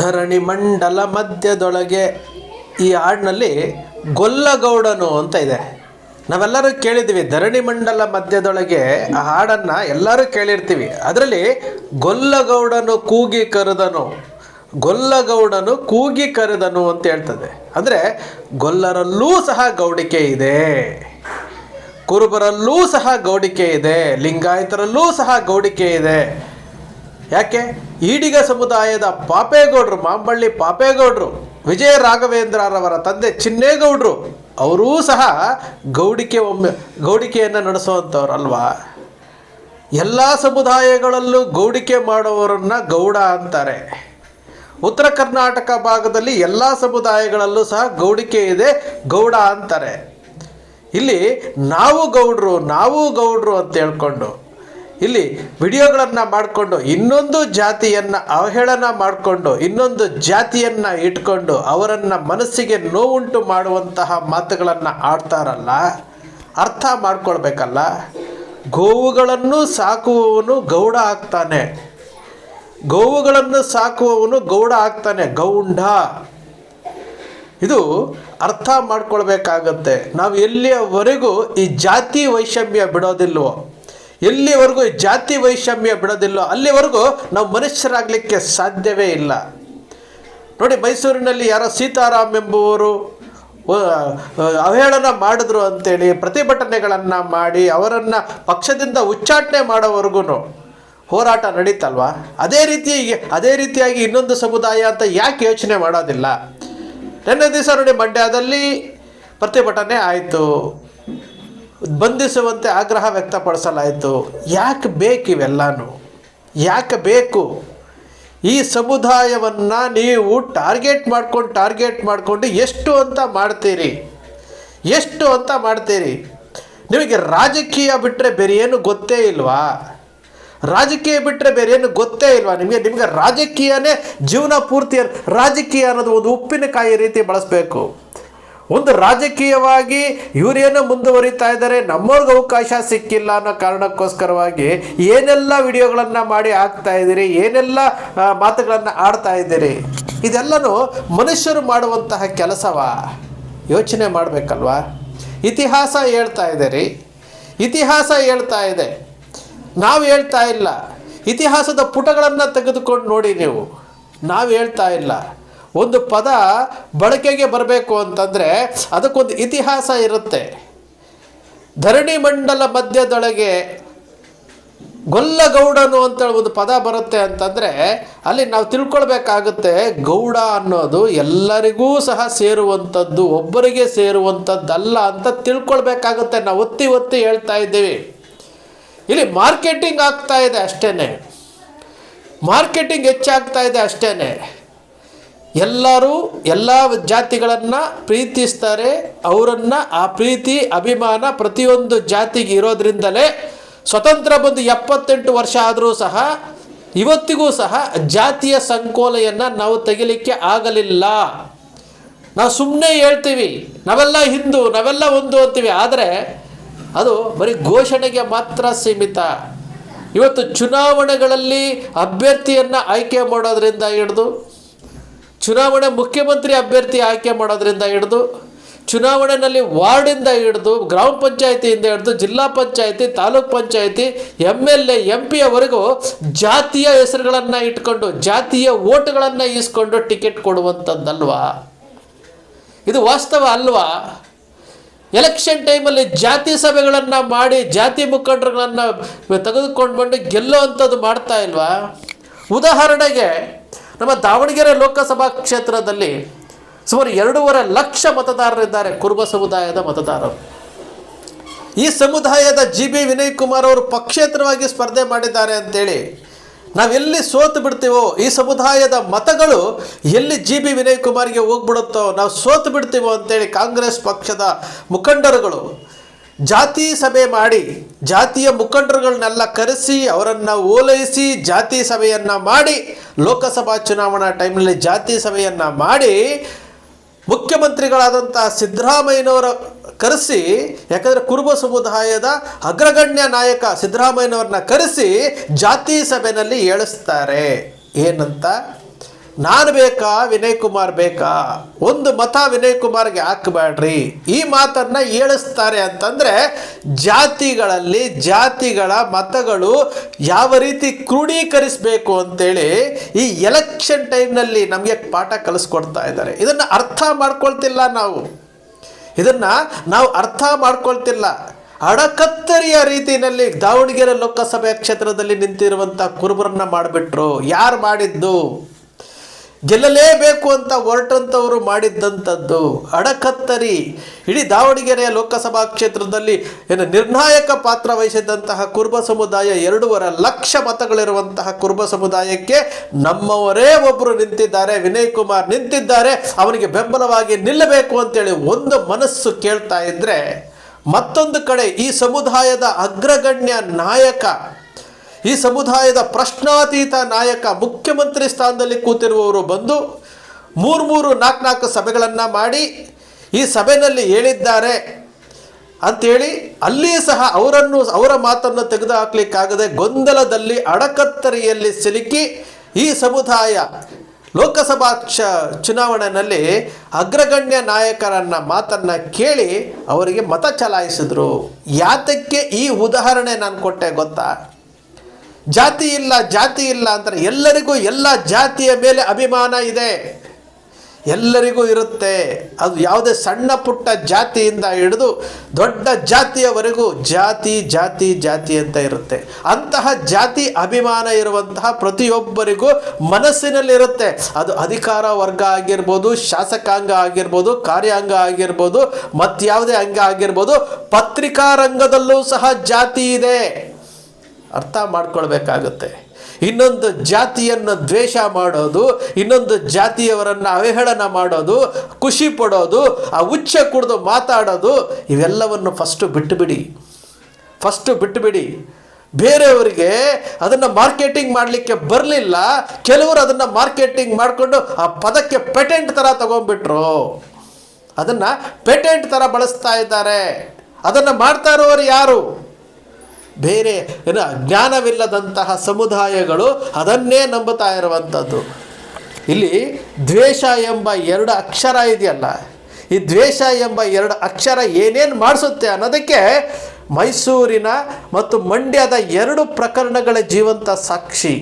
ಧರಣಿ ಮಂಡಲ ಮಧ್ಯದೊಳಗೆ ಈ ಹಾಡಿನಲ್ಲಿ ಗೊಲ್ಲಗೌಡನು ಅಂತ ಇದೆ. ನಾವೆಲ್ಲರೂ ಕೇಳಿದ್ದೀವಿ, ಧರಣಿ ಮಂಡಲ ಮಧ್ಯದೊಳಗೆ ಆ ಹಾಡನ್ನು ಎಲ್ಲರೂ ಕೇಳಿರ್ತೀವಿ. ಅದರಲ್ಲಿ ಗೊಲ್ಲಗೌಡನು ಕೂಗಿ ಕರೆದನು, ಗೊಲ್ಲಗೌಡನು ಕೂಗಿ ಕರೆದನು ಅಂತ ಹೇಳ್ತದೆ. ಅಂದರೆ ಗೊಲ್ಲರಲ್ಲೂ ಸಹ ಗೌಡಿಕೆ ಇದೆ, ಕುರುಬರಲ್ಲೂ ಸಹ ಗೌಡಿಕೆ ಇದೆ, ಲಿಂಗಾಯತರಲ್ಲೂ ಸಹ ಗೌಡಿಕೆ ಇದೆ. ಯಾಕೆ? ಈಡಿಗ ಸಮುದಾಯದ ಪಾಪೇಗೌಡರು, ಮಾಂಬಳ್ಳಿ ಪಾಪೇಗೌಡರು, ವಿಜಯ ರಾಘವೇಂದ್ರರವರ ತಂದೆ ಚಿನ್ನೇಗೌಡರು, ಅವರೂ ಸಹ ಗೌಡಿಕೆ ಒಮ್ಮೆ, ಗೌಡಿಕೆಯನ್ನು ನಡೆಸುವಂಥವ್ರು ಅಲ್ವಾ? ಎಲ್ಲ ಸಮುದಾಯಗಳಲ್ಲೂ ಗೌಡಿಕೆ ಮಾಡುವವರನ್ನ ಗೌಡ ಅಂತಾರೆ. ಉತ್ತರ ಕರ್ನಾಟಕ ಭಾಗದಲ್ಲಿ ಎಲ್ಲ ಸಮುದಾಯಗಳಲ್ಲೂ ಸಹ ಗೌಡಿಕೆ ಇದೆ, ಗೌಡ ಅಂತಾರೆ. ಇಲ್ಲಿ ನಾವು ಗೌಡ್ರು ನಾವು ಗೌಡ್ರು ಅಂತ ಹೇಳ್ಕೊಂಡು ಇಲ್ಲಿ ವಿಡಿಯೋಗಳನ್ನು ಮಾಡಿಕೊಂಡು, ಇನ್ನೊಂದು ಜಾತಿಯನ್ನು ಅವಹೇಳನ ಮಾಡಿಕೊಂಡು, ಇನ್ನೊಂದು ಜಾತಿಯನ್ನು ಇಟ್ಕೊಂಡು ಅವರನ್ನು ಮನಸ್ಸಿಗೆ ನೋವುಂಟು ಮಾಡುವಂತಹ ಮಾತುಗಳನ್ನು ಆಡ್ತಾರಲ್ಲ, ಅರ್ಥ ಮಾಡ್ಕೊಳ್ಬೇಕಲ್ಲ? ಗೋವುಗಳನ್ನು ಸಾಕುವವನು ಗೌಡ ಆಗ್ತಾನೆ. ಗೋವುಗಳನ್ನು ಸಾಕುವವನು ಗೌಡ ಆಗ್ತಾನೆ, ಗೌಂಡ. ಇದು ಅರ್ಥ ಮಾಡ್ಕೊಳ್ಬೇಕಾಗತ್ತೆ. ನಾವು ಎಲ್ಲಿಯವರೆಗೂ ಈ ಜಾತಿ ವೈಷಮ್ಯ ಬಿಡೋದಿಲ್ವೋ? ಎಲ್ಲಿವರೆಗೂ ಜಾತಿ ವೈಷಮ್ಯ ಬಿಡೋದಿಲ್ಲೋ ಅಲ್ಲಿವರೆಗೂ ನಾವು ಮನುಷ್ಯರಾಗಲಿಕ್ಕೆ ಸಾಧ್ಯವೇ ಇಲ್ಲ. ನೋಡಿ ಮೈಸೂರಿನಲ್ಲಿ ಯಾರೋ ಸೀತಾರಾಮ್ ಎಂಬುವರು ಅವಹೇಳನ ಮಾಡಿದ್ರು ಅಂತೇಳಿ ಪ್ರತಿಭಟನೆಗಳನ್ನು ಮಾಡಿ ಅವರನ್ನು ಪಕ್ಷದಿಂದ ಉಚ್ಚಾಟನೆ ಮಾಡೋವರೆಗೂ ಹೋರಾಟ ನಡೀತಲ್ವಾ? ಅದೇ ರೀತಿ, ಅದೇ ರೀತಿಯಾಗಿ ಇನ್ನೊಂದು ಸಮುದಾಯ ಅಂತ ಯಾಕೆ ಯೋಚನೆ ಮಾಡೋದಿಲ್ಲ? ನಿನ್ನೆ ದಿವಸ ನೋಡಿ ಮಂಡ್ಯದಲ್ಲಿ ಪ್ರತಿಭಟನೆ ಆಯಿತು. ಬಂಧಿಸುವಂತೆ ಆಗ್ರಹ ವ್ಯಕ್ತಪಡಿಸಲಾಯಿತು. ಯಾಕೆ ಬೇಕು ಇವೆಲ್ಲನೂ? ಯಾಕೆ ಬೇಕು? ಈ ಸಮುದಾಯವನ್ನು ನೀವು ಟಾರ್ಗೆಟ್ ಮಾಡ್ಕೊಂಡು ಟಾರ್ಗೆಟ್ ಮಾಡಿಕೊಂಡು ಎಷ್ಟು ಅಂತ ಮಾಡ್ತೀರಿ? ಎಷ್ಟು ಅಂತ ಮಾಡ್ತೀರಿ? ನಿಮಗೆ ರಾಜಕೀಯ ಬಿಟ್ಟರೆ ಬೇರೆ ಏನು ಗೊತ್ತೇ ಇಲ್ವಾ? ರಾಜಕೀಯ ಬಿಟ್ಟರೆ ಬೇರೆ ಏನು ಗೊತ್ತೇ ಇಲ್ವಾ? ನಿಮಗೆ ನಿಮಗೆ ರಾಜಕೀಯನೇ ಜೀವನ ಪೂರ್ತಿ ರಾಜಕೀಯ ಅನ್ನೋದು ಒಂದು ಉಪ್ಪಿನಕಾಯಿ ರೀತಿ ಬಳಸಬೇಕು. ಒಂದು ರಾಜಕೀಯವಾಗಿ ಇವರೇನೋ ಮುಂದುವರಿತಾ ಇದ್ದಾರೆ ನಮ್ಮವ್ರಿಗೆ ಅವಕಾಶ ಸಿಕ್ಕಿಲ್ಲ ಅನ್ನೋ ಕಾರಣಕ್ಕೋಸ್ಕರವಾಗಿ ಏನೆಲ್ಲ ವಿಡಿಯೋಗಳನ್ನು ಮಾಡಿ ಹಾಕ್ತಾ ಇದ್ದೀರಿ, ಏನೆಲ್ಲ ಮಾತುಗಳನ್ನು ಆಡ್ತಾ ಇದ್ದೀರಿ, ಇದೆಲ್ಲನೂ ಮನುಷ್ಯರು ಮಾಡುವಂತಹ ಕೆಲಸವ? ಯೋಚನೆ ಮಾಡಬೇಕಲ್ವಾ? ಇತಿಹಾಸ ಹೇಳ್ತಾ ರೀ ಇತಿಹಾಸ ಹೇಳ್ತಾ ಇದೆ. ನಾವು ಹೇಳ್ತಾ ಇಲ್ಲ. ಇತಿಹಾಸದ ಪುಟಗಳನ್ನು ತೆಗೆದುಕೊಂಡು ನೋಡಿ ನೀವು. ನಾವು ಹೇಳ್ತಾ ಇಲ್ಲ. ಒಂದು ಪದ ಬಳಕೆಗೆ ಬರಬೇಕು ಅಂತಂದರೆ ಅದಕ್ಕೊಂದು ಇತಿಹಾಸ ಇರುತ್ತೆ. ಧರಣಿ ಮಂಡಲ ಮಧ್ಯದೊಳಗೆ ಗೊಲ್ಲಗೌಡನು ಅಂತೇಳಿ ಒಂದು ಪದ ಬರುತ್ತೆ ಅಂತಂದರೆ ಅಲ್ಲಿ ನಾವು ತಿಳ್ಕೊಳ್ಬೇಕಾಗುತ್ತೆ ಗೌಡ ಅನ್ನೋದು ಎಲ್ಲರಿಗೂ ಸಹ ಸೇರುವಂಥದ್ದು, ಒಬ್ಬರಿಗೆ ಸೇರುವಂಥದ್ದಲ್ಲ ಅಂತ ತಿಳ್ಕೊಳ್ಬೇಕಾಗುತ್ತೆ ನಾವು ಒತ್ತಿ ಒತ್ತಿ ಹೇಳ್ತಾ ಇದ್ದೀವಿ. ಇಲ್ಲಿ ಮಾರ್ಕೆಟಿಂಗ್ ಆಗ್ತಾ ಇದೆ ಅಷ್ಟೇ ಮಾರ್ಕೆಟಿಂಗ್ ಹೆಚ್ಚಾಗ್ತಾ ಇದೆ ಅಷ್ಟೇ ಎಲ್ಲರೂ ಎಲ್ಲ ಜಾತಿಗಳನ್ನು ಪ್ರೀತಿಸ್ತಾರೆ. ಅವರನ್ನು ಆ ಪ್ರೀತಿ, ಅಭಿಮಾನ ಪ್ರತಿಯೊಂದು ಜಾತಿಗೆ ಇರೋದ್ರಿಂದಲೇ ಸ್ವತಂತ್ರ ಬಂದು ಎಪ್ಪತ್ತೆಂಟು ವರ್ಷ ಆದರೂ ಸಹ ಇವತ್ತಿಗೂ ಸಹ ಜಾತಿಯ ಸಂಕೋಲೆಯನ್ನು ನಾವು ತೆಗಿಲಿಕ್ಕೆ ಆಗಲಿಲ್ಲ. ನಾವು ಸುಮ್ಮನೆ ಹೇಳ್ತೀವಿ, ನಾವೆಲ್ಲ ಹಿಂದೂ, ನಾವೆಲ್ಲ ಒಂದು ಅಂತೀವಿ. ಆದರೆ ಅದು ಬರೀ ಘೋಷಣೆಗೆ ಮಾತ್ರ ಸೀಮಿತ. ಇವತ್ತು ಚುನಾವಣೆಗಳಲ್ಲಿ ಅಭ್ಯರ್ಥಿಯನ್ನು ಆಯ್ಕೆ ಮಾಡೋದ್ರಿಂದ ಹಿಡಿದು ಚುನಾವಣೆ ಮುಖ್ಯಮಂತ್ರಿ ಅಭ್ಯರ್ಥಿ ಆಯ್ಕೆ ಮಾಡೋದ್ರಿಂದ ಹಿಡಿದು ಚುನಾವಣೆಯಲ್ಲಿ ವಾರ್ಡಿಂದ ಹಿಡಿದು, ಗ್ರಾಮ ಪಂಚಾಯಿತಿಯಿಂದ ಹಿಡಿದು, ಜಿಲ್ಲಾ panchayat, taluk panchayat M L A M ಪಿಯವರೆಗೂ ಜಾತಿಯ ಹೆಸರುಗಳನ್ನು ಇಟ್ಕೊಂಡು, ಜಾತಿಯ ಓಟುಗಳನ್ನು ಈಸ್ಕೊಂಡು ಟಿಕೆಟ್ ಕೊಡುವಂಥದ್ದಲ್ವಾ? ಇದು ವಾಸ್ತವ ಅಲ್ವಾ? ಎಲೆಕ್ಷನ್ ಟೈಮಲ್ಲಿ ಜಾತಿ ಸಭೆಗಳನ್ನು ಮಾಡಿ, ಜಾತಿ ಮುಖಂಡರುಗಳನ್ನು ತೆಗೆದುಕೊಂಡು ಬಂದು ಗೆಲ್ಲೋ ಮಾಡ್ತಾ ಇಲ್ವಾ? ಉದಾಹರಣೆಗೆ ನಮ್ಮ ದಾವಣಗೆರೆ ಲೋಕಸಭಾ ಕ್ಷೇತ್ರದಲ್ಲಿ ಸುಮಾರು ಎರಡೂವರೆ ಲಕ್ಷ ಮತದಾರರಿದ್ದಾರೆ ಕುರುಬ ಸಮುದಾಯದ ಮತದಾರರು. ಈ ಸಮುದಾಯದ ಜಿ ಬಿ ವಿನಯ್ ಕುಮಾರ್ ಅವರು ಪಕ್ಷೇತರವಾಗಿ ಸ್ಪರ್ಧೆ ಮಾಡಿದ್ದಾರೆ ಅಂತೇಳಿ ನಾವೆಲ್ಲಿ ಸೋತು ಬಿಡ್ತೀವೋ ಈ ಸಮುದಾಯದ ಮತಗಳು ಎಲ್ಲಿ ಜಿ ಬಿ ವಿನಯ್ ಕುಮಾರ್ಗೆ ಹೋಗ್ಬಿಡುತ್ತೋ ನಾವು ಸೋತು ಬಿಡ್ತೀವೋ ಅಂತೇಳಿ ಕಾಂಗ್ರೆಸ್ ಪಕ್ಷದ ಮುಖಂಡರುಗಳು ಜಾತಿ ಸಭೆ ಮಾಡಿ ಜಾತಿಯ ಮುಖಂಡರುಗಳನ್ನೆಲ್ಲ ಕರೆಸಿ ಅವರನ್ನು ಓಲೈಸಿ ಜಾತಿ ಸಭೆಯನ್ನು ಮಾಡಿ ಲೋಕಸಭಾ ಚುನಾವಣಾ ಟೈಮ್ನಲ್ಲಿ ಜಾತಿ ಸಭೆಯನ್ನು ಮಾಡಿ ಮುಖ್ಯಮಂತ್ರಿಗಳಾದಂಥ ಸಿದ್ದರಾಮಯ್ಯನವರ ಕರೆಸಿ, ಯಾಕಂದರೆ ಕುರುಬ ಸಮುದಾಯದ ಅಗ್ರಗಣ್ಯ ನಾಯಕ ಸಿದ್ದರಾಮಯ್ಯನವರನ್ನ ಕರೆಸಿ ಜಾತಿ ಸಭೆಯಲ್ಲಿ ಏಳಿಸ್ತಾರೆ. ಏನಂತ? ನಾನು ಬೇಕಾ, ವಿನಯ್ ಕುಮಾರ್ ಬೇಕಾ? ಒಂದು ಮತ ವಿನಯ್ ಕುಮಾರ್ಗೆ ಹಾಕಬೇಡ್ರಿ ಈ ಮಾತನ್ನು ಹೇಳಿಸ್ತಾರೆ ಅಂತಂದರೆ ಜಾತಿಗಳಲ್ಲಿ ಜಾತಿಗಳ ಮತಗಳು ಯಾವ ರೀತಿ ಕ್ರೋಢೀಕರಿಸಬೇಕು ಅಂತೇಳಿ ಈ ಎಲೆಕ್ಷನ್ ಟೈಮ್ನಲ್ಲಿ ನಮಗೆ ಪಾಠ ಕಲಿಸ್ಕೊಡ್ತಾ ಇದ್ದಾರೆ. ಇದನ್ನು ಅರ್ಥ ಮಾಡ್ಕೊಳ್ತಿಲ್ಲ ನಾವು. ಇದನ್ನು ನಾವು ಅರ್ಥ ಮಾಡ್ಕೊಳ್ತಿಲ್ಲ. ಅಡಕತ್ತರಿಯ ರೀತಿಯಲ್ಲಿ ದಾವಣಗೆರೆ ಲೋಕಸಭೆ ಕ್ಷೇತ್ರದಲ್ಲಿ ನಿಂತಿರುವಂಥ ಕುರುಬರನ್ನ ಮಾಡಿಬಿಟ್ರು. ಯಾರು ಮಾಡಿದ್ದು? ಗೆಲ್ಲಲೇಬೇಕು ಅಂತ ಹೊರಟಂಥವರು ಮಾಡಿದ್ದಂಥದ್ದು. ಅಡಕತ್ತರಿ. ಇಡೀ ದಾವಣಗೆರೆಯ ಲೋಕಸಭಾ ಕ್ಷೇತ್ರದಲ್ಲಿ ಏನು ನಿರ್ಣಾಯಕ ಪಾತ್ರ ವಹಿಸಿದ್ದಂತಹ ಕುರುಬ ಸಮುದಾಯ ಎರಡೂವರೆ ಲಕ್ಷ ಮತಗಳಿರುವಂತಹ ಕುರುಬ ಸಮುದಾಯಕ್ಕೆ ನಮ್ಮವರೇ ಒಬ್ಬರು ನಿಂತಿದ್ದಾರೆ, ವಿನಯ್ ಕುಮಾರ್ ನಿಂತಿದ್ದಾರೆ. ಅವನಿಗೆ ಬೆಂಬಲವಾಗಿ ನಿಲ್ಲಬೇಕು ಅಂತೇಳಿ ಒಂದು ಮನಸ್ಸು ಕೇಳ್ತಾ ಇದ್ದರೆ ಮತ್ತೊಂದು ಕಡೆ ಈ ಸಮುದಾಯದ ಅಗ್ರಗಣ್ಯ ನಾಯಕ ಈ ಸಮುದಾಯದ ಪ್ರಶ್ನಾತೀತ ನಾಯಕ ಮುಖ್ಯಮಂತ್ರಿ ಸ್ಥಾನದಲ್ಲಿ ಕೂತಿರುವವರು ಬಂದು ಮೂರು ಮೂರು ನಾಲ್ಕು ನಾಲ್ಕು ಸಭೆಗಳನ್ನು ಮಾಡಿ ಈ ಸಭೆಯಲ್ಲಿ ಹೇಳಿದ್ದಾರೆ ಅಂಥೇಳಿ ಅಲ್ಲಿ ಸಹ ಅವರನ್ನು, ಅವರ ಮಾತನ್ನು ತೆಗೆದುಹಾಕ್ಲಿಕ್ಕಾಗದೆ ಗೊಂದಲದಲ್ಲಿ ಅಡಕತ್ತರಿಯಲ್ಲಿ ಸಿಲುಕಿ ಈ ಸಮುದಾಯ ಲೋಕಸಭಾ ಕ್ಷ ಚುನಾವಣೆಯಲ್ಲಿ ಅಗ್ರಗಣ್ಯ ನಾಯಕರನ್ನ ಮಾತನ್ನು ಕೇಳಿ ಅವರಿಗೆ ಮತ ಚಲಾಯಿಸಿದ್ರು. ಯಾತಕ್ಕೆ ಈ ಉದಾಹರಣೆ ನಾನು ಕೊಟ್ಟೆ ಗೊತ್ತಾ? ಜಾತಿ ಇಲ್ಲ ಜಾತಿ ಇಲ್ಲ ಅಂತಾರೆ. ಎಲ್ಲರಿಗೂ ಎಲ್ಲ ಜಾತಿಯ ಮೇಲೆ ಅಭಿಮಾನ ಇದೆ. ಎಲ್ಲರಿಗೂ ಇರುತ್ತೆ. ಅದು ಯಾವುದೇ ಸಣ್ಣ ಪುಟ್ಟ ಜಾತಿಯಿಂದ ಹಿಡಿದು ದೊಡ್ಡ ಜಾತಿಯವರೆಗೂ ಜಾತಿ ಜಾತಿ ಜಾತಿ ಅಂತ ಇರುತ್ತೆ. ಅಂತಹ ಜಾತಿ ಅಭಿಮಾನ ಇರುವಂತಹ ಪ್ರತಿಯೊಬ್ಬರಿಗೂ ಮನಸ್ಸಿನಲ್ಲಿರುತ್ತೆ. ಅದು ಅಧಿಕಾರ ವರ್ಗ ಆಗಿರ್ಬೋದು, ಶಾಸಕಾಂಗ ಆಗಿರ್ಬೋದು, ಕಾರ್ಯಾಂಗ ಆಗಿರ್ಬೋದು ಮತ್ತಾವುದೇ ಅಂಗ ಆಗಿರ್ಬೋದು ಪತ್ರಿಕಾ ರಂಗದಲ್ಲೂ ಸಹ ಜಾತಿ ಇದೆ. ಅರ್ಥ ಮಾಡ್ಕೊಳ್ಬೇಕಾಗುತ್ತೆ. ಇನ್ನೊಂದು ಜಾತಿಯನ್ನು ದ್ವೇಷ ಮಾಡೋದು, ಇನ್ನೊಂದು ಜಾತಿಯವರನ್ನು ಅವಹೇಳನ ಮಾಡೋದು, ಖುಷಿ ಪಡೋದು, ಆ ಉಚ್ಚ ಕುಡಿದು ಮಾತಾಡೋದು, ಇವೆಲ್ಲವನ್ನು ಫಸ್ಟು ಬಿಟ್ಟುಬಿಡಿ ಫಸ್ಟು ಬಿಟ್ಟುಬಿಡಿ ಬೇರೆಯವರಿಗೆ ಅದನ್ನು ಮಾರ್ಕೆಟಿಂಗ್ ಮಾಡಲಿಕ್ಕೆ ಬರಲಿಲ್ಲ, ಕೆಲವರು ಅದನ್ನು ಮಾರ್ಕೆಟಿಂಗ್ ಮಾಡಿಕೊಂಡು ಆ ಪದಕ್ಕೆ ಪೇಟೆಂಟ್ ಥರ ತಗೊಂಡ್ಬಿಟ್ರು. ಅದನ್ನು ಪೇಟೆಂಟ್ ಥರ ಬಳಸ್ತಾ ಇದ್ದಾರೆ. ಅದನ್ನು ಮಾಡ್ತಾ ಇರೋರು ಯಾರು? ಬೇರೆ ಏನು ಜ್ಞಾನವಿಲ್ಲದಂತಹ ಸಮುದಾಯಗಳು ಅದನ್ನೇ ನಂಬುತ್ತಾ ಇರುವಂಥದ್ದು. ಇಲ್ಲಿ ದ್ವೇಷ ಎಂಬ ಎರಡು ಅಕ್ಷರ ಇದೆಯಲ್ಲ, ಈ ದ್ವೇಷ ಎಂಬ ಎರಡು ಅಕ್ಷರ ಏನೇನು ಮಾಡಿಸುತ್ತೆ ಅನ್ನೋದಕ್ಕೆ ಮೈಸೂರಿನ ಮತ್ತು ಮಂಡ್ಯದ ಎರಡು ಪ್ರಕರಣಗಳ ಜೀವಂತ ಸಾಕ್ಷಿ.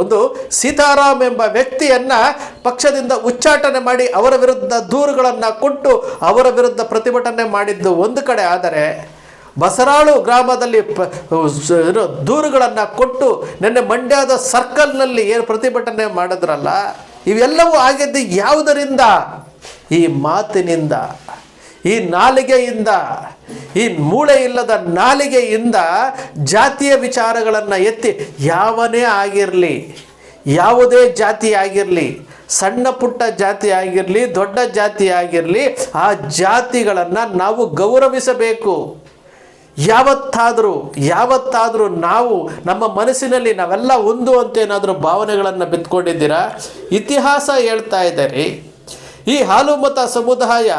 ಒಂದು ಸೀತಾರಾಮ್ ಎಂಬ ವ್ಯಕ್ತಿಯನ್ನು ಪಕ್ಷದಿಂದ ಉಚ್ಚಾಟನೆ ಮಾಡಿ ಅವರ ವಿರುದ್ಧ ದೂರುಗಳನ್ನು ಕೊಟ್ಟು ಅವರ ವಿರುದ್ಧ ಪ್ರತಿಭಟನೆ ಮಾಡಿದ್ದು ಒಂದು ಕಡೆ, ಆದರೆ ಬಸರಾಳು ಗ್ರಾಮದಲ್ಲಿ ದೂರುಗಳನ್ನು ಕೊಟ್ಟು ನಿನ್ನೆ ಮಂಡ್ಯದ ಸರ್ಕಲ್ನಲ್ಲಿ ಏನು ಪ್ರತಿಭಟನೆ ಮಾಡಿದ್ರಲ್ಲ, ಇವೆಲ್ಲವೂ ಆಗಿದ್ದು ಯಾವುದರಿಂದ? ಈ ಮಾತಿನಿಂದ, ಈ ನಾಲಿಗೆಯಿಂದ, ಈ ಮೂಳೆ ಇಲ್ಲದ ನಾಲಿಗೆಯಿಂದ ಜಾತಿಯ ವಿಚಾರಗಳನ್ನು ಎತ್ತಿ ಯಾವನೇ ಆಗಿರಲಿ, ಯಾವುದೇ ಜಾತಿ ಆಗಿರಲಿ, ಸಣ್ಣ ಪುಟ್ಟ ಜಾತಿ ಆಗಿರಲಿ, ದೊಡ್ಡ ಜಾತಿ ಆಗಿರಲಿ, ಆ ಜಾತಿಗಳನ್ನು ನಾವು ಗೌರವಿಸಬೇಕು. ಯಾವತ್ತಾದರೂ ಯಾವತ್ತಾದರೂ ನಾವು ನಮ್ಮ ಮನಸ್ಸಿನಲ್ಲಿ ನಾವೆಲ್ಲ ಒಂದು ಅಂತ ಏನಾದರೂ ಭಾವನೆಗಳನ್ನು ಬಿತ್ಕೊಂಡಿದ್ದೀರಾ? ಇತಿಹಾಸ ಹೇಳ್ತಾ ಇದ್ದಾರೆ. ಈ ಹಾಲು ಮತ ಸಮುದಾಯ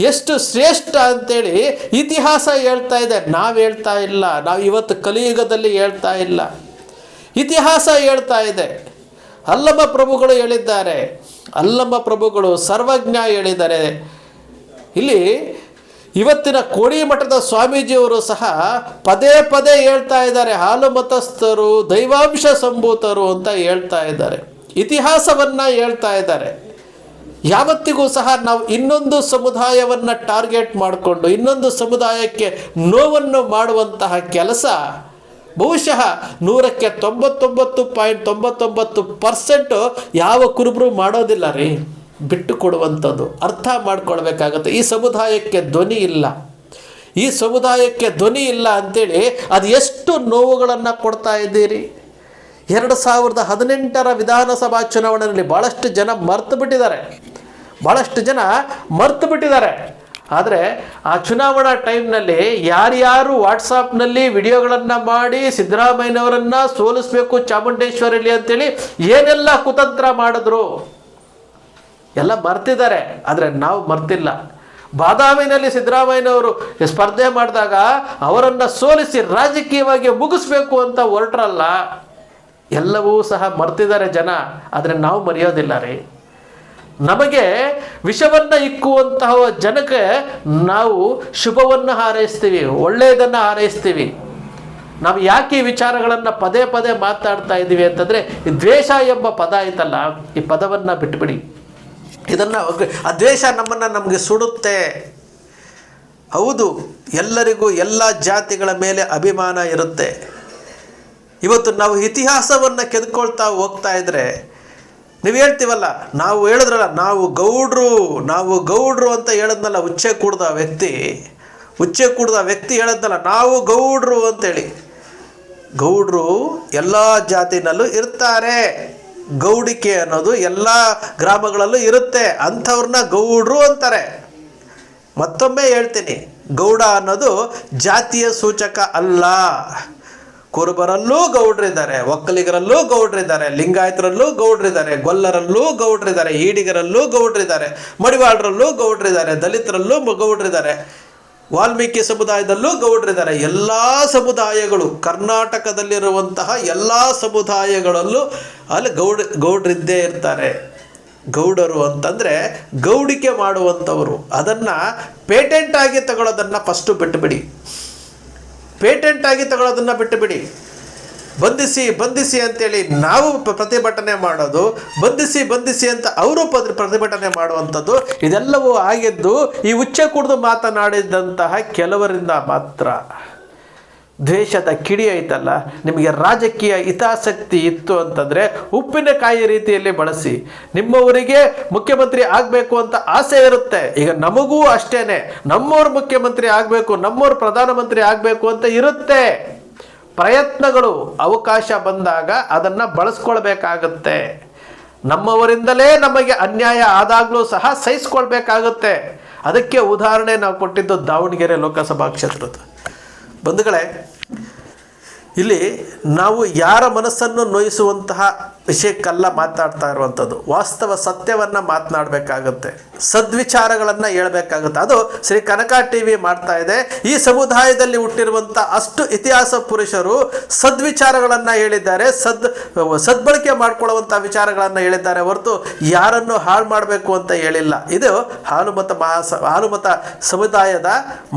ಎಷ್ಟು ಶ್ರೇಷ್ಠ ಅಂತೇಳಿ ಇತಿಹಾಸ ಹೇಳ್ತಾ ಇದೆ. ನಾವು ಹೇಳ್ತಾ ಇಲ್ಲ. ನಾವು ಇವತ್ತು ಕಲಿಯುಗದಲ್ಲಿ ಹೇಳ್ತಾ ಇಲ್ಲ. ಇತಿಹಾಸ ಹೇಳ್ತಾ ಇದೆ. ಅಲ್ಲಮ್ಮ ಪ್ರಭುಗಳು ಹೇಳಿದ್ದಾರೆ. ಅಲ್ಲಮ್ಮ ಪ್ರಭುಗಳು ಸರ್ವಜ್ಞ ಹೇಳಿದ್ದಾರೆ. ಇಲ್ಲಿ ಇವತ್ತಿನ ಕೋಡಿ ಮಠದ ಸ್ವಾಮೀಜಿಯವರು ಸಹ ಪದೇ ಪದೇ ಹೇಳ್ತಾ ಇದ್ದಾರೆ, ಹಾಲು ಮತಸ್ಥರು, ದೈವಾಂಶ ಸಂಭೂತರು ಅಂತ ಹೇಳ್ತಾ ಇದ್ದಾರೆ, ಇತಿಹಾಸವನ್ನು ಹೇಳ್ತಾ ಇದ್ದಾರೆ. ಯಾವತ್ತಿಗೂ ಸಹ ನಾವು ಇನ್ನೊಂದು ಸಮುದಾಯವನ್ನು ಟಾರ್ಗೆಟ್ ಮಾಡಿಕೊಂಡು, ಇನ್ನೊಂದು ಸಮುದಾಯಕ್ಕೆ ನೋವನ್ನು ಮಾಡುವಂತಹ ಕೆಲಸ ಬಹುಶಃ ನೂರಕ್ಕೆ ತೊಂಬತ್ತೊಂಬತ್ತು ಪಾಯಿಂಟ್ ತೊಂಬತ್ತೊಂಬತ್ತು ಪರ್ಸೆಂಟು ಯಾವ ಕುರುಬರು ಮಾಡೋದಿಲ್ಲ ರೀ. ಬಿಟ್ಟು ಕೊಡುವಂಥದ್ದು ಅರ್ಥ ಮಾಡ್ಕೊಳ್ಬೇಕಾಗತ್ತೆ. ಈ ಸಮುದಾಯಕ್ಕೆ ಧ್ವನಿ ಇಲ್ಲ. ಈ ಸಮುದಾಯಕ್ಕೆ ಧ್ವನಿ ಇಲ್ಲ ಅಂಥೇಳಿ ಅದು ಎಷ್ಟು ನೋವುಗಳನ್ನು ಕೊಡ್ತಾ ಇದ್ದೀರಿ? ಎರಡು ಸಾವಿರದ ಹದಿನೆಂಟರ ವಿಧಾನಸಭಾ ಚುನಾವಣೆಯಲ್ಲಿ ಭಾಳಷ್ಟು ಜನ ಮರ್ತು ಬಿಟ್ಟಿದ್ದಾರೆ. ಭಾಳಷ್ಟು ಜನ ಮರ್ತು ಬಿಟ್ಟಿದ್ದಾರೆ. ಆದರೆ ಆ ಚುನಾವಣಾ ಟೈಮ್ನಲ್ಲಿ ಯಾರ್ಯಾರು ವಾಟ್ಸಾಪ್ನಲ್ಲಿ ವಿಡಿಯೋಗಳನ್ನು ಮಾಡಿ ಸಿದ್ದರಾಮಯ್ಯನವರನ್ನು ಸೋಲಿಸಬೇಕು ಚಾಮುಂಡೇಶ್ವರಿಯಲ್ಲಿ ಅಂತೇಳಿ ಏನೆಲ್ಲ ಕುತಂತ್ರ ಮಾಡಿದ್ರು? ಎಲ್ಲ ಮರ್ತಿದ್ದಾರೆ, ಆದರೆ ನಾವು ಮರ್ತಿಲ್ಲ. ಬಾದಾಮಿನಲ್ಲಿ ಸಿದ್ದರಾಮಯ್ಯನವರು ಸ್ಪರ್ಧೆ ಮಾಡಿದಾಗ ಅವರನ್ನು ಸೋಲಿಸಿ ರಾಜಕೀಯವಾಗಿ ಮುಗಿಸ್ಬೇಕು ಅಂತ ಹೊರಟ್ರಲ್ಲ, ಎಲ್ಲವೂ ಸಹ ಮರ್ತಿದ್ದಾರೆ ಜನ, ಆದರೆ ನಾವು ಮರೆಯೋದಿಲ್ಲ ರೀ. ನಮಗೆ ವಿಷವನ್ನು ಇಕ್ಕುವಂತಹ ಜನಕ್ಕೆ ನಾವು ಶುಭವನ್ನು ಹಾರೈಸ್ತೀವಿ, ಒಳ್ಳೆಯದನ್ನು ಹಾರೈಸ್ತೀವಿ. ನಾವು ಯಾಕೆ ಈ ವಿಚಾರಗಳನ್ನು ಪದೇ ಪದೇ ಮಾತಾಡ್ತಾ ಇದ್ದೀವಿ ಅಂತಂದರೆ ದ್ವೇಷ ಎಂಬ ಪದ ಐತಲ್ಲ, ಈ ಪದವನ್ನು ಬಿಟ್ಬಿಡಿ. ಇದನ್ನು ಆ ದ್ವೇಷ ನಮ್ಮನ್ನು ನಮಗೆ ಸುಡುತ್ತೆ. ಹೌದು, ಎಲ್ಲರಿಗೂ ಎಲ್ಲ ಜಾತಿಗಳ ಮೇಲೆ ಅಭಿಮಾನ ಇರುತ್ತೆ. ಇವತ್ತು ನಾವು ಇತಿಹಾಸವನ್ನು ಕೆದ್ಕೊಳ್ತಾ ಹೋಗ್ತಾ ಇದ್ರೆ, ನೀವು ಹೇಳ್ತೀವಲ್ಲ, ನಾವು ಹೇಳಿದ್ರಲ್ಲ, ನಾವು ಗೌಡ್ರು ನಾವು ಗೌಡ್ರು ಅಂತ ಹೇಳಿದ್ನಲ್ಲ ಉಚ್ಚೆ ಕೂಡ್ದ ವ್ಯಕ್ತಿ. ಉಚ್ಚೆ ಕೂಡ್ದ ವ್ಯಕ್ತಿ ಹೇಳಿದ್ನಲ್ಲ, ನಾವು ಗೌಡ್ರು ಅಂತೇಳಿ. ಗೌಡ್ರು ಎಲ್ಲ ಜಾತಿನಲ್ಲೂ ಇರ್ತಾರೆ. ಗೌಡಿಕೆ ಅನ್ನೋದು ಎಲ್ಲ ಗ್ರಾಮಗಳಲ್ಲೂ ಇರುತ್ತೆ. ಅಂಥವ್ರನ್ನ ಗೌಡ್ರು ಅಂತಾರೆ. ಮತ್ತೊಮ್ಮೆ ಹೇಳ್ತೀನಿ, ಗೌಡ ಅನ್ನೋದು ಜಾತಿಯ ಸೂಚಕ ಅಲ್ಲ. ಕುರುಬರಲ್ಲೂ ಗೌಡ್ರಿದ್ದಾರೆ, ಒಕ್ಕಲಿಗರಲ್ಲೂ ಗೌಡ್ರಿದ್ದಾರೆ, ಲಿಂಗಾಯತರಲ್ಲೂ ಗೌಡ್ರಿದ್ದಾರೆ, ಗೊಲ್ಲರಲ್ಲೂ ಗೌಡ್ರಿದ್ದಾರೆ, ಈಡಿಗರಲ್ಲೂ ಗೌಡ್ರಿದ್ದಾರೆ, ಮಡಿವಾಳರಲ್ಲೂ ಗೌಡ್ರಿದ್ದಾರೆ, ದಲಿತರಲ್ಲೂ ಗೌಡ್ರಿದ್ದಾರೆ. ವಾಲ್ಮೀಕಿ ಸಮುದಾಯದಲ್ಲೂ ಗೌಡ್ರಿದ್ದಾರೆ ಎಲ್ಲ ಸಮುದಾಯಗಳು, ಕರ್ನಾಟಕದಲ್ಲಿರುವಂತಹ ಎಲ್ಲ ಸಮುದಾಯಗಳಲ್ಲೂ ಅಲ್ಲಿ ಗೌಡ, ಗೌಡ್ರಿದ್ದೇ ಇರ್ತಾರೆ. ಗೌಡರು ಅಂತಂದರೆ ಗೌಡಿಕೆ ಮಾಡುವಂಥವರು. ಅದನ್ನು ಪೇಟೆಂಟ್ ಆಗಿ ತಗೊಳ್ಳೋದನ್ನು ಫಸ್ಟು ಬಿಟ್ಟುಬಿಡಿ ಪೇಟೆಂಟ್ ಆಗಿ ತಗೊಳ್ಳೋದನ್ನು ಬಿಟ್ಟುಬಿಡಿ ಬಂಧಿಸಿ ಬಂಧಿಸಿ ಅಂತೇಳಿ ನಾವು ಪ್ರತಿಭಟನೆ ಮಾಡೋದು, ಬಂಧಿಸಿ ಬಂಧಿಸಿ ಅಂತ ಅವರು ಪ್ರತಿಭಟನೆ ಮಾಡುವಂಥದ್ದು, ಇದೆಲ್ಲವೂ ಆಗಿದ್ದು ಈ ಉಚ್ಚ ಕುಡಿದು ಮಾತನಾಡಿದಂತಹ ಕೆಲವರಿಂದ ಮಾತ್ರ. ದ್ವೇಷದ ಕಿಡಿ ಐತಲ್ಲ, ನಿಮಗೆ ರಾಜಕೀಯ ಹಿತಾಸಕ್ತಿ ಇತ್ತು ಅಂತಂದರೆ ಉಪ್ಪಿನಕಾಯಿ ರೀತಿಯಲ್ಲಿ ಬಳಸಿ. ನಿಮ್ಮವರಿಗೆ ಮುಖ್ಯಮಂತ್ರಿ ಆಗಬೇಕು ಅಂತ ಆಸೆ ಇರುತ್ತೆ, ಈಗ ನಮಗೂ ಅಷ್ಟೇ ನಮ್ಮವ್ರ ಮುಖ್ಯಮಂತ್ರಿ ಆಗಬೇಕು, ನಮ್ಮವ್ರ ಪ್ರಧಾನಮಂತ್ರಿ ಆಗಬೇಕು ಅಂತ ಇರುತ್ತೆ. ಪ್ರಯತ್ನಗಳು ಅವಕಾಶ ಬಂದಾಗ ಅದನ್ನು ಬಳಸ್ಕೊಳ್ಬೇಕಾಗತ್ತೆ. ನಮ್ಮವರಿಂದಲೇ ನಮಗೆ ಅನ್ಯಾಯ ಆದಾಗಲೂ ಸಹ ಸಹಿಸ್ಕೊಳ್ಬೇಕಾಗುತ್ತೆ. ಅದಕ್ಕೆ ಉದಾಹರಣೆ ನಾವು ಕೊಟ್ಟಿದ್ದು ದಾವಣಗೆರೆ ಲೋಕಸಭಾ ಕ್ಷೇತ್ರದ. ಬಂಧುಗಳೇ ಇಲ್ಲಿ ನಾವು ಯಾರ ಮನಸ್ಸನ್ನು ನೋಯಿಸುವಂತಹ ವಿಷಯಕ್ಕಲ್ಲ ಮಾತನಾಡ್ತಾ ಇರುವಂಥದ್ದು, ವಾಸ್ತವ ಸತ್ಯವನ್ನು ಮಾತನಾಡಬೇಕಾಗುತ್ತೆ, ಸದ್ವಿಚಾರಗಳನ್ನು ಹೇಳಬೇಕಾಗುತ್ತೆ. ಅದು ಶ್ರೀ ಕನಕ ಟಿ ವಿ ಮಾಡ್ತಾ ಇದೆ. ಈ ಸಮುದಾಯದಲ್ಲಿ ಹುಟ್ಟಿರುವಂಥ ಅಷ್ಟು ಇತಿಹಾಸ ಪುರುಷರು ಸದ್ವಿಚಾರಗಳನ್ನು ಹೇಳಿದ್ದಾರೆ, ಸದ್, ಸದ್ಬಳಕೆ ಮಾಡ್ಕೊಳ್ಳುವಂಥ ವಿಚಾರಗಳನ್ನು ಹೇಳಿದ್ದಾರೆ ಹೊರತು ಯಾರನ್ನು ಹಾಳು ಮಾಡಬೇಕು ಅಂತ ಹೇಳಿಲ್ಲ. ಇದು ಹಾಲುಮತ ಮಹಾಸ ಹಾಲುಮತ ಸಮುದಾಯದ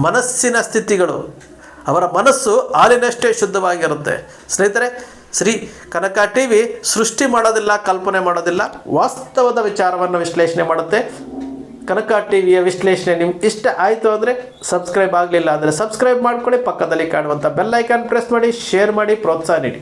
ಮನಸ್ಸಿನ ಸ್ಥಿತಿಗಳು. ಅವರ ಮನಸ್ಸು ಹಾಲಿನಷ್ಟೇ ಶುದ್ಧವಾಗಿರುತ್ತೆ. ಸ್ನೇಹಿತರೆ, ಶ್ರೀ ಕನಕ ಟಿ ವಿ ಸೃಷ್ಟಿ ಮಾಡೋದಿಲ್ಲ, ಕಲ್ಪನೆ ಮಾಡೋದಿಲ್ಲ, ವಾಸ್ತವದ ವಿಚಾರವನ್ನು ವಿಶ್ಲೇಷಣೆ ಮಾಡುತ್ತೆ. ಕನಕ ಟಿ ವಿಯ ವಿಶ್ಲೇಷಣೆ ನಿಮ್ಗೆ ಇಷ್ಟ ಆಯಿತು ಅಂದರೆ ಸಬ್ಸ್ಕ್ರೈಬ್ ಆಗಲಿಲ್ಲ ಅಂದರೆ ಸಬ್ಸ್ಕ್ರೈಬ್ ಮಾಡ್ಕೊಳ್ಳಿ, ಪಕ್ಕದಲ್ಲಿ ಕಾಣುವಂಥ ಬೆಲ್ ಐಕಾನ್ ಪ್ರೆಸ್ ಮಾಡಿ ಶೇರ್ ಮಾಡಿ, ಪ್ರೋತ್ಸಾಹ ನೀಡಿ.